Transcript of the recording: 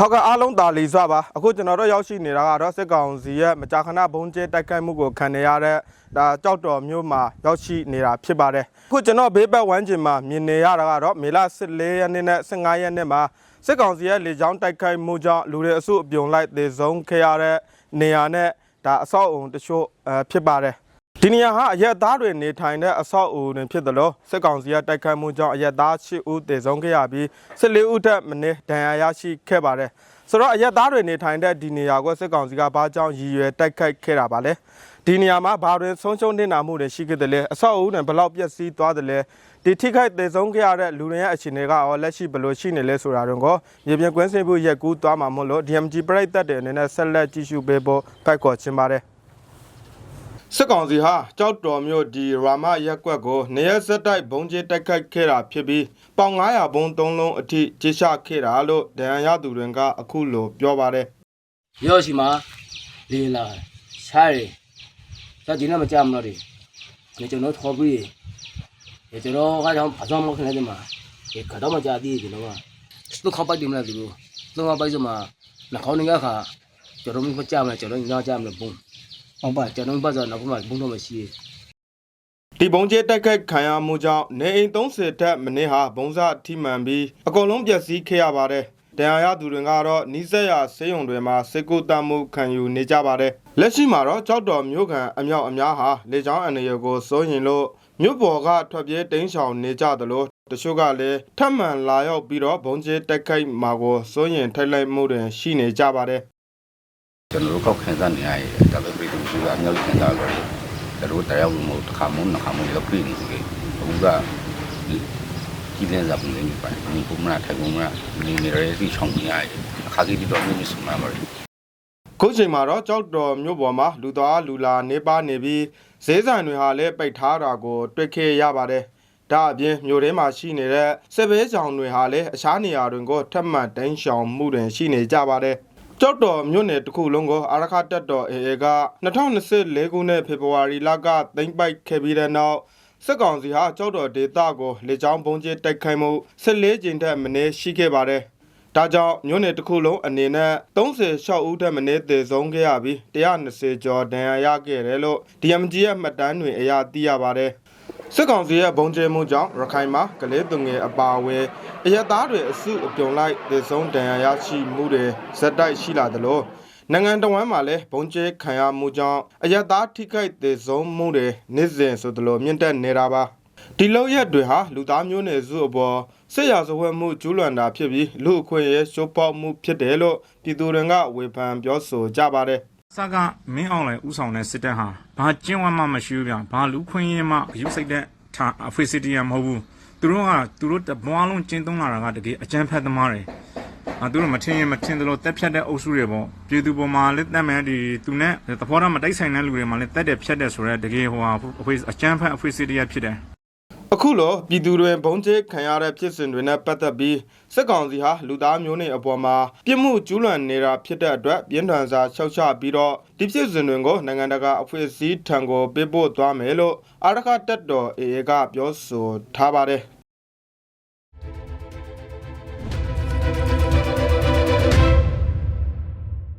ဟုတ်ကဲ့အားလုံးတာလီစွာပါအခုကျွန်တော်တို့ရောက်ရှိနေတာကတော့စစ်ကောင်စီရဲ့မကြာခဏဘုံကျဲတိုက်ခိုက်မှုကိုခံနေရတဲ့ဒါကြောက်တော်မျိုးမှာရောက်ရှိနေတာဖြစ်ပါတယ်အခုကျွန်တော်ဘေးဘက်ဝမ်းကျင်မှာမြင်နေရတာကတော့မေလ14ရက်နေ့နဲ့15ရက်နေ့မှာစစ်ကောင်စီရဲ့လေကြောင်းတိုက်ခိုက်မှုကြောင့်လူတွေအစုအပြုံလိုက်သေဆုံးခဲ့ရတဲ့နေရာနဲ့ဒါအဆောက်အုံတချို့အဲဖြစ်ပါတယ် ဒီနေရာဟာအရက်သားတွေနေထိုင်တဲ့အဆောက်အဦတွင်ဖြစ်တယ်လို့စစ်ကောင်စီကတိုက်ခိုက်မှုကြောင့်အရက်သား8ဦးသေဆုံးခဲ့ရပြီး14ဦးထက်မနည်းဒဏ်ရာရရှိခဲ့ပါတယ်ဆိုတော့အရက်သားတွေနေထိုင်တဲ့ဒီနေရာကိုစစ်ကောင်စီကဘာကြောင့်ရည်ရွယ်တိုက်ခိုက်ခဲ့တာပါလဲဒီနေရာမှာဘာတွင်ဆုံးရှုံးနေတာမှုတွေရှိခဲ့တယ်လဲအဆောက်အဦတွင်ဘယ်လောက်ပျက်စီးသွားတယ်လဲဒီထိခိုက်သေဆုံးခဲ့ရတဲ့လူတွေရဲ့အခြေအနေကရောလက်ရှိဘယ်လိုရှိနေလဲဆိုတာတော့ကိုမြေပြင်ကွင်းစင်ဖို့ရက်ကူးသွားမှာမို့လို့ DMG ပြိတ်သက်တဲ့အနေနဲ့ဆက်လက်ကြည့်ရှုပေးဖို့ဖိုက်ခေါ်ချင်ပါတယ် စစ်ကောင်စီဟာကြောက်တော်မြို့ဒီရာမရက်ကွက်ကိုနေရက်ဆက်တိုက်ဘုံကျဲတိုက်ခိုက်ခဲ့တာဖြစ်ပြီးပေါင်900ဘုံ3လုံးအထိကြေချခဲ့တာလို့ဒဏ်ရာရသူတွေကအခုလိုပြောပါတယ်ရောရှိမှာလေးလာရှားတယ်ဒါဒီနေ့မကြမလို့ဒီကျွန်တော်ထော်ပြီးရေကျွန်တော်ကကြောင့်ဘာကြောင့်မခနဲ့ဒီမှာဒီကတော့မကြသေးဒီတော့စတုခပိုက်တယ်မလားဒီလိုစတုခပိုက်စမှာနှခေါင်းငါခါကျွန်တော်မကြမလားကျွန်တော်ညကြမလားဘုံ အောင်ပါကျွန်တော်ဘာကြောင့်နောက်မှဘုံတော့မရှိဒီဘုံကျဲတိုက်ခိုက်ခံရမှုကြောင့်နေအိမ်30ထက်မနည်းဟာဘုံစထိမှန်ပြီးအကုန်လုံးပျက်စီးခဲ့ရပါတယ်ဒဏ်ရာရသူတွေကတော့နီးစက်ရဆေးရုံတွေမှာစစ်ကူတမှုခံယူနေကြပါတယ်လက်ရှိမှာတော့ကြောက်တော်မြို့ခံအမြောက်အများဟာလေကြောင်းအန္တရာယ်ကိုစိုးရင်လို့မြို့ပေါ်ကထွက်ပြေးတိမ်းရှောင်နေကြသလိုတချို့ကလည်းထပ်မံလာရောက်ပြီးတော့ဘုံကျဲတိုက်ခိုက်မှာကိုစိုးရင်ထိုက်လိုက်မှုတွေရှိနေကြပါတယ် ကျွန်တော်တို့ကောက်ခံစားနေရတဲ့ဒါပဲပြည်သူစုကအများကြီးခံစားလို့ကျွန်တော်တရားဝင်မှုတစ်ခါမှနှစ်ခါမှရောက်ပြည်နေပြီအခုကကြီးတဲ့ဇာတ်ပုံလေးပဲဒီပုံမှန်ထိုင်ပုံမှန်နေနေရတဲ့ချောင်းကြီးရတယ်အခါကြီးတော့မျိုးစုံမှာပါခုချိန်မှာတော့ကြောက်တော်မြို့ပေါ်မှာလူသားလူလာနေပါနေပြီးဈေးဆိုင်တွေဟာလည်းပိတ်ထားတာကို တွေ့ခဲ့ရပါတယ်။ဒါအပြင်မြို့ထဲမှာရှိနေတဲ့စစ်ဘေးကြောင်တွေဟာလည်းအခြားနေရာတွေကိုထပ်မံတိုင်းရှောင်မှုတွေရှိနေကြပါတယ်။ ကြောက်တော်မြို့နယ်တစ်ခုလုံးကိုအာရခတက်တော်အေအေက2024ခုနှစ်ဖေဖော်ဝါရီလကသိမ်းပိုက်ခဲ့ပြီးတဲ့နောက်စစ်ကောင်စီဟာကြောက်တော်ဒေသကိုလေကြောင်းပုံကျဲတိုက်ခိုက်မှု14ကြိမ်ထက်မနည်းရှိခဲ့ပါတယ်။ဒါကြောင့်မြို့နယ်တစ်ခုလုံးအနေနဲ့36ဦးထက်မနည်းသေဆုံးခဲ့ရပြီး120ကျော်ဒဏ်ရာရခဲ့တယ်လို့ DMG ရဲ့မှတ်တမ်းတွေအရသိရပါတယ်။ စစ်ကောင်စီရဲ့ဘုံကျဲမှုကြောင့်ရခိုင်မှာကလေးသူငယ်အပါအဝင်အရက်သားတွေအစုအပြုံလိုက်သေဆုံးဒဏ်ရာရရှိမှုတွေဇက်တိုက်ရှိလာသလိုနိုင်ငံတော်ဝန်မှာလည်းဘုံကျဲခံရမှုကြောင့်အရက်သားထိခိုက်သေဆုံးမှုတွေနေ့စဉ်ဆိုသလိုမြင့်တက်နေတာပါ။ဒီလောက်ရက်တွေဟာလူသားမျိုးနွယ်စုအပေါ်စစ်ရာဇဝတ်မှုကျူးလွန်တာဖြစ်ပြီးလူအခွင့်အရေးချိုးဖောက်မှုဖြစ်တယ်လို့ပြည်သူတွေကဝေဖန်ပြောဆိုကြပါတယ် စကမင်းအောင်လှိုင်ဥဆောင်တဲ့စစ်တပ်ဟာဘာကျင့်ဝတ်မှမရှိဘူးဗျဘာလူခွင့်ရေးမှအယူစိတ်တဲ့ထားအဖေစီတီယမဟုတ်ဘူးသူတို့ကသူတို့တဘွားလုံးကျင့်သုံးလာတာကတကယ်အကြမ်းဖက်သမားတွေအာသူတို့မထင်ရင်မထင်သလိုတက်ဖြတ်တဲ့အုပ်စုတွေပေါ့ပြည်သူပေါ်မှာလက်တက်မဲ့ဒီသူနဲ့သဘောထားမတိုက်ဆိုင်တဲ့လူတွေမှာလည်းတက်တယ်ဖြတ်တယ်ဆိုတော့တကယ်ဟိုဟာအဖေအကြမ်းဖက်အဖေစီတီယဖြစ်တယ် အခုလိုပြည်သူတွေဘုံကျဲခံရတဲ့ဖြစ်စဉ်တွေနဲ့ပတ်သက်ပြီးစစ်ကောင်စီဟာလူသားမျိုးနွယ်အပေါ်မှာပြစ်မှုကျူးလွန်နေတာဖြစ်တဲ့အတွက်ပြင်းထန်စွာရှောက်ချပြီးတော့ဒီဖြစ်စဉ်တွေကိုနိုင်ငံတကာအဖွဲ့အစည်းထံကိုပေးပို့သွားမယ်လို့အာရခတက်တော်အေအေကပြောဆိုထားပါတယ်